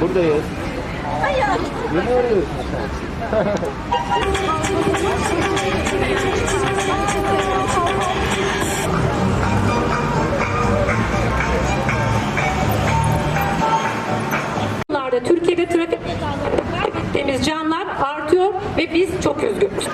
Buradayız. Hayır. Beni arıyorsun sen. Türkiye'de trafik kazalarında kaybettiğimiz canlar artıyor ve biz çok üzgünüz.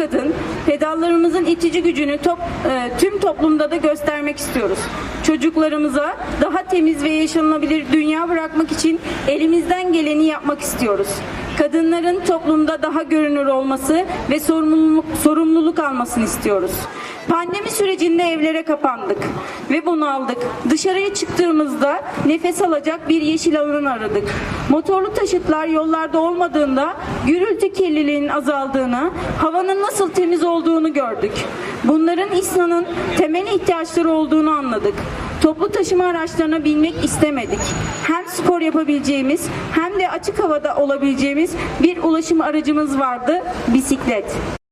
Kadın pedallarımızın itici gücünü top, e, tüm toplumda da göstermek istiyoruz. Çocuklarımıza daha temiz ve yaşanılabilir dünya bırakmak için elimizden geleni yapmak istiyoruz. Kadınların toplumda daha görünür olması ve sorumluluk, sorumluluk almasını istiyoruz. Pandemi sürecinde evlere kapandık ve bunaldık. Dışarıya çıktığımızda nefes alacak bir yeşil alan aradık. Motorlu taşıtlar yollarda olmadığında gürültü kirliliğinin azaldığını, havanın nasıl temiz olduğunu gördük. Bunların insanın temel ihtiyaçları olduğunu anladık. Toplu taşıma araçlarına binmek istemedik. Hem spor yapabileceğimiz hem de açık havada olabileceğimiz bir ulaşım aracımız vardı, bisiklet.